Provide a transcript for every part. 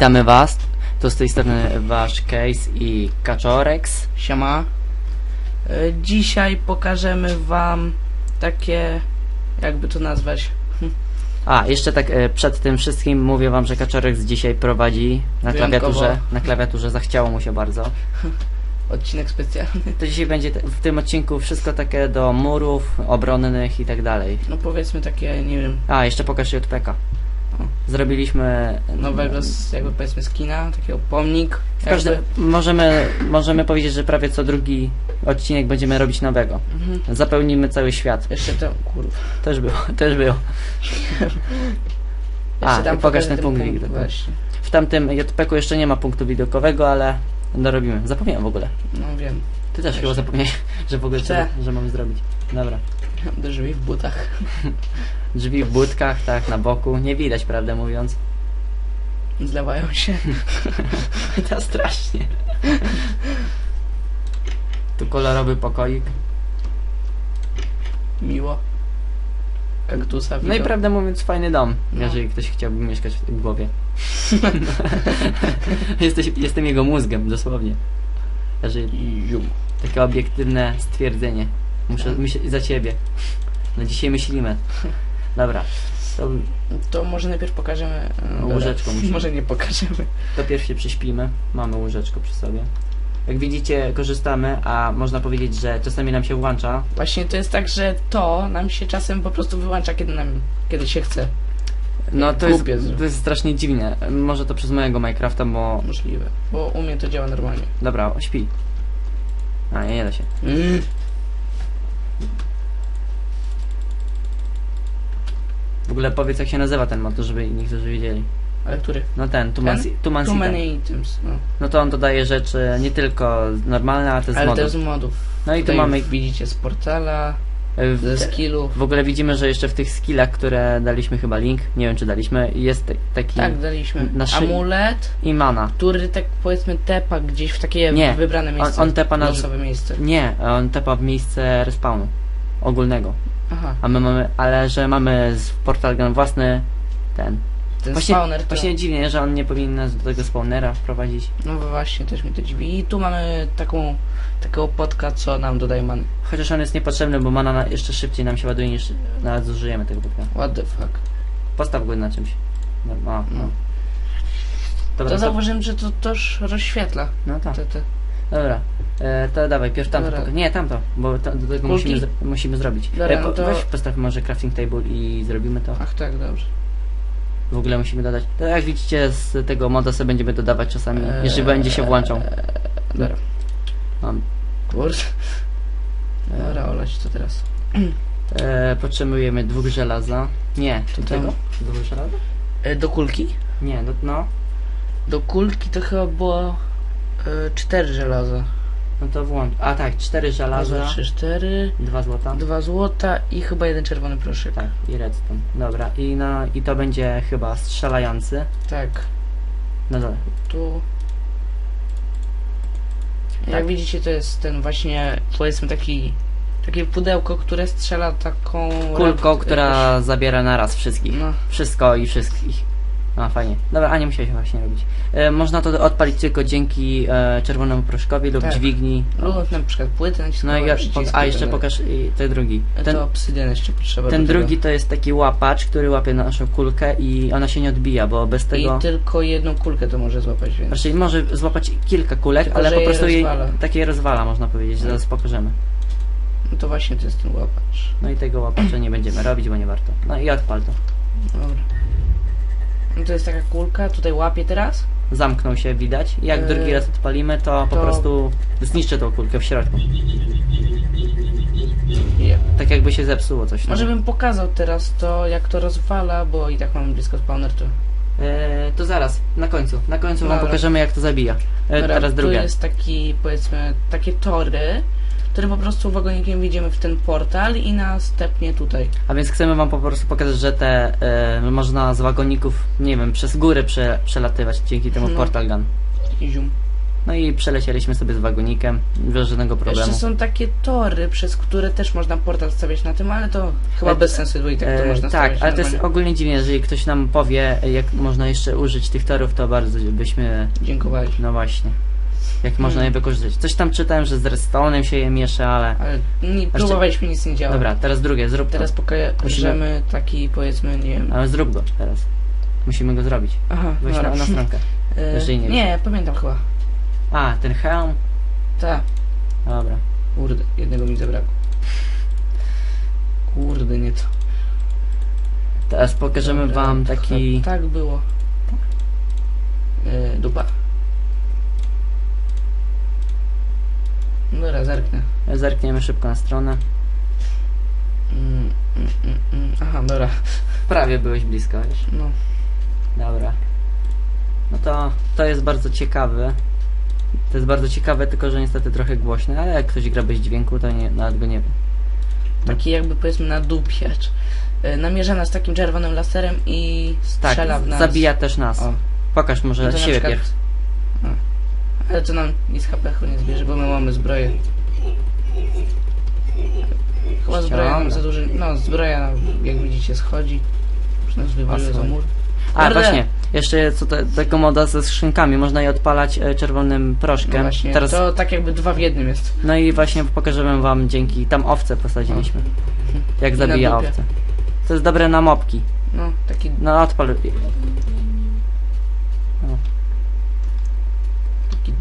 Witamy Was. To z tej strony Wasz Case i Kaczorex. Siema. E, Dzisiaj pokażemy wam takie, jakby to nazwać, A, jeszcze tak e, przed tym wszystkim mówię Wam, że Kaczorex dzisiaj prowadzi na Wyjątkowo. klawiaturze. Na klawiaturze zachciało mu się bardzo. odcinek specjalny. To dzisiaj będzie w tym odcinku wszystko takie do murów obronnych i tak dalej. No powiedzmy takie, nie wiem, A, jeszcze pokaż JPK. Zrobiliśmy nowego, z, jakby powiedzmy skina, takiego pomnik. Możemy, możemy powiedzieć, że prawie co drugi odcinek będziemy robić nowego. Mhm. Zapełnimy cały świat. Jeszcze tam, kurwa. Też było, też było. A, tam pokaż ten punkt widokowy. Właśnie. W tamtym JPK jeszcze nie ma punktu widokowego, ale dorobimy. Zapomniałem w ogóle. No wiem. Ty też chyba zapomniałeś, że w ogóle trzeba, że mamy zrobić. Dobra. Drzwi w butach. Drzwi w budkach, tak, na boku. Nie widać, prawdę mówiąc. Zlewają się. to strasznie. Tu kolorowy pokoik. Miło. Kaktusa No i widok. prawdę mówiąc, fajny dom, No. jeżeli ktoś chciałby mieszkać w głowie. Jesteś, jestem jego mózgiem, dosłownie. Jeżeli, Jum. takie obiektywne stwierdzenie. Muszę myśleć za ciebie. No dzisiaj myślimy. Dobra, to, To może najpierw pokażemy... e, No, musimy. Może nie pokażemy. to pierwszy się prześpimy. Mamy łóżeczko przy sobie. Jak widzicie, korzystamy, a można powiedzieć, że czasami nam się włącza. Właśnie to jest tak, że to nam się czasem po prostu wyłącza, kiedy nam, kiedy się chce. No to jest, Głupie to jest strasznie dziwne. Może to przez mojego Minecrafta, bo... Możliwe. Bo u mnie to działa normalnie. Dobra, śpi. A, nie, nie da się. Mm. W ogóle powiedz jak się nazywa ten mod, żeby niektórzy wiedzieli. Ale który? No ten, Tuman, Ten? Tuman Too many items. No. No to on dodaje rzeczy nie tylko normalne, ale też z Ale modów. też z modów. No i tu Tutaj mamy... widzicie z portala, e, ze W, skillów. w ogóle widzimy, że jeszcze w tych skillach, które daliśmy chyba link, nie wiem czy daliśmy, jest taki... Tak, daliśmy amulet, I mana. który tak powiedzmy tepa gdzieś w takie Nie. wybrane miejsce. On, on tepa na... losowe miejsce. Nie, on tepa w miejsce respawnu. Ogólnego. Aha, A my mamy... Ale że mamy z Portal własny ten... ten Właśnie, spawner to... właśnie dziwnie, że on nie powinien nas do tego spawnera wprowadzić. No właśnie, też mi to dziwi. I tu mamy taką, takiego potka, co nam dodaje many. Chociaż on jest niepotrzebny, bo mana na, jeszcze szybciej nam się ładuje niż nawet zużyjemy tego buka. What the fuck. Postaw go na czymś. No, a, no. No. Dobra, To to, zauważyłem, że to też rozświetla. no tak. Te, te. Dobra. E, to dawaj, pierw tamto. Dobra. Nie, tamto, bo to, do tego Kulki? musimy, musimy zrobić. Dobra, e, po, no to- Weź postaw może crafting table i zrobimy to. Ach tak, dobrze. W ogóle musimy dodać. To jak widzicie z tego moda sobie będziemy dodawać czasami, Eee, jeżeli będzie się włączał. Eee, dobra. Mam. Kurde. E, Dobra, olać to teraz. e, potrzebujemy dwóch żelaza. Nie, tam- tego? Dwóch żelaza? E, do kulki? Nie, no, no. Do kulki to chyba było e, cztery żelaza. No to włącz. A tak, cztery żelaza, dwa, trzy, cztery. dwa złota. Dwa złota i chyba jeden czerwony proszek. Tak, i redstone. Dobra, i, no, i to będzie chyba strzelający. Tak. No dobra. Tu. Tak. Jak widzicie, to jest ten właśnie, powiedzmy taki, takie pudełko, które strzela taką... Kulką, rep- która zabiera naraz wszystkich. No, Wszystko i wszystkich. A, fajnie. Dobra, a nie musiałeś właśnie robić. E, można to odpalić tylko dzięki e, czerwonemu proszkowi lub Tak. dźwigni. lub na przykład płyty No naciskowe, i ja, przyciski a jeszcze tak dalej. pokaż i ten drugi. Ten, To obsydian jeszcze potrzeba ten do tego. drugi to jest taki łapacz, który łapie naszą kulkę i ona się nie odbija, bo bez tego... I tylko jedną kulkę to może złapać, więc... Raczej może złapać kilka kulek, Tylko, ale że po prostu jej rozwala. takie rozwala, można powiedzieć. Tak. Zaraz pokażemy. No to właśnie to jest ten łapacz. No i tego łapacza nie będziemy robić, bo nie warto. No i odpal to. Dobra. No to jest taka kulka, tutaj łapie teraz. Zamknął się, widać. Jak Eee, drugi raz odpalimy, to, po to- prostu zniszczy tą kulkę w środku. Tak jakby się zepsuło coś. no. Może bym pokazał teraz to, jak to rozwala, bo i tak mamy blisko spawner, to... Eee, to zaraz, na końcu. Na końcu wam Dobra. pokażemy jak to zabija. E, Dobra, teraz tu drugie. jest taki, powiedzmy, takie tory, które po prostu wagonikiem wjedziemy w ten portal i nas tepnie tutaj. A więc chcemy wam po prostu pokazać, że te e, można z wagoników, nie wiem, przez góry prze, przelatywać dzięki temu No. portal gun. I zium. No i przelecieliśmy sobie z wagonikiem, bez żadnego problemu. Jeszcze są takie tory, przez które też można portal stawiać na tym, ale to chyba E, bez sensu, bo i tak to E, można tak, ale to jest ogólnie dziwne, jeżeli ktoś nam powie, jak można jeszcze użyć tych torów, to bardzo byśmy, Dziękowali. no właśnie, jak można je wykorzystać. Coś tam czytałem, że z redstone'em się je miesza, ale... Ale nie, próbowaliśmy, nic nie działa. Dobra, teraz drugie, zrób Teraz pokażemy taki, powiedzmy, nie wiem... Ale zrób go teraz. Musimy go zrobić. Aha, Weź dobra. na, na stronkę. E, jeżeli nie nie, pamiętam chyba. A, ten hełm? Tak. Dobra. Kurde, jednego mi zabrakło. Kurde, nie to. Teraz pokażemy Dobra, wam to taki... chyba Tak było. E, dupa. Dobra, zerknę. Zerkniemy szybko na stronę. Mm, mm, mm. Aha, dobra. Prawie byłeś blisko, wiesz. No. Dobra. No to, to jest bardzo ciekawe. To jest bardzo ciekawe, tylko że niestety trochę głośne, ale jak ktoś gra bez dźwięku, to nie, nawet go nie... Taki jakby powiedzmy nadupiacz. E, namierza nas takim czerwonym laserem i Tak, strzela w nas. zabija też nas. O. Pokaż może No siebie przykład- pierw. Ale to nam nic HP nie zbierze, bo my mamy zbroję. Chyba zbroja nam za duży... No, zbroja jak widzicie schodzi. Już wywaliło za mur. A, Kurde. właśnie, jeszcze co te, tego moda ze skrzynkami, można je odpalać e, czerwonym No proszkiem. właśnie, Teraz, to tak jakby dwa w jednym jest. No i właśnie pokażemy wam dzięki, tam owce posadziliśmy. Jak I na zabija dupie. owce. To jest dobre na mopki. No, taki, No odpal.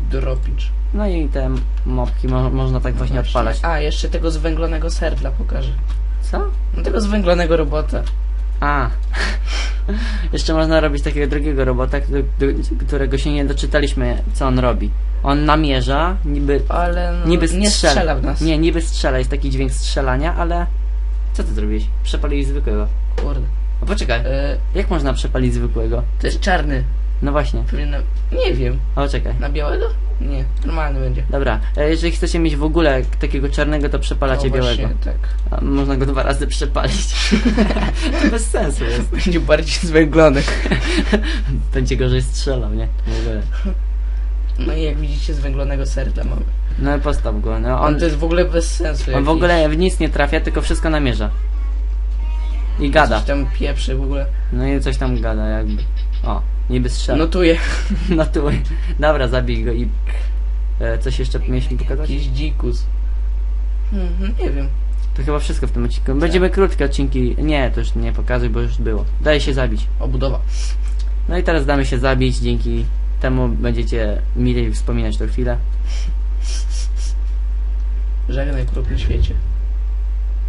Taki dropicz. No i te mopki mo można tak właśnie odpalać. A, jeszcze tego zwęglonego serdla pokażę. Co? No tego zwęglonego robota. A. Jeszcze można robić takiego drugiego robota, który- którego się nie doczytaliśmy, co on robi. On namierza, niby, Ale no, niby nie strzela. strzela w nas. Nie, niby strzela, jest taki dźwięk strzelania, ale... Co ty zrobiłeś? Przepaliłeś zwykłego. Kurde. O, poczekaj, E, jak można przepalić zwykłego? to jest czarny. No właśnie, Pewnie na... Nie wiem. o, czekaj. Na białego? Nie, normalny będzie. Dobra, e, jeżeli chcecie mieć w ogóle takiego czarnego, to przepalacie O, właśnie, białego. Tak. A można go dwa razy przepalić. to bez sensu jest. Będzie bardziej zwęglony. Będzie gorzej strzelał, nie? W ogóle. No i jak widzicie zwęglonego serdla mamy. No i postaw go, no On on, to jest w ogóle bez sensu. on w jakiś. ogóle w nic nie trafia, tylko wszystko namierza. I gada. Coś tam pieprzy w ogóle. No i coś tam gada jakby. O, niby strzela. No, Notuje. no tu. Dobra, zabij go i... E, coś jeszcze mieliśmy pokazać? Jakiś dzikus. Hmm, nie wiem. To chyba wszystko w tym odcinku. Będziemy krótkie odcinki. Nie, to już nie pokazuj, bo już było. Daje się zabić. Obudowa. No i teraz damy się zabić, dzięki temu będziecie milej wspominać tę chwilę. Żegnaj krupny świecie.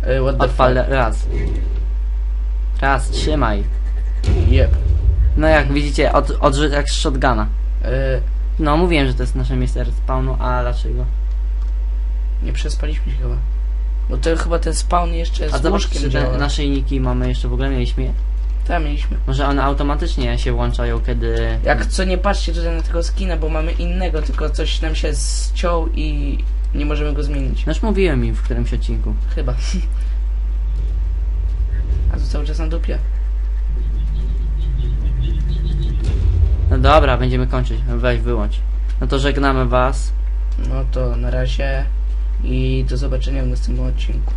E, what the Odpal fuck? raz. Raz, trzymaj. Jeb. No jak widzicie, od, odrzut jak z shotguna. E, No mówiłem, że to jest nasze miejsce spawnu, a dlaczego? nie przespaliśmy się chyba. Bo to chyba ten spawn jeszcze A z zobacz, łóżkiem działa. te naszyjniki mamy jeszcze w ogóle mieliśmy je? Tam mieliśmy. Może one automatycznie się włączają, kiedy... Jak co nie patrzcie tutaj na tego skina, bo mamy innego, tylko coś nam się ściął i nie możemy go zmienić. No już mówiłem im w którymś odcinku. Chyba. A to cały czas na dupie. No dobra, będziemy kończyć. Weź, wyłącz. No to żegnamy was. No to na razie i do zobaczenia w następnym odcinku.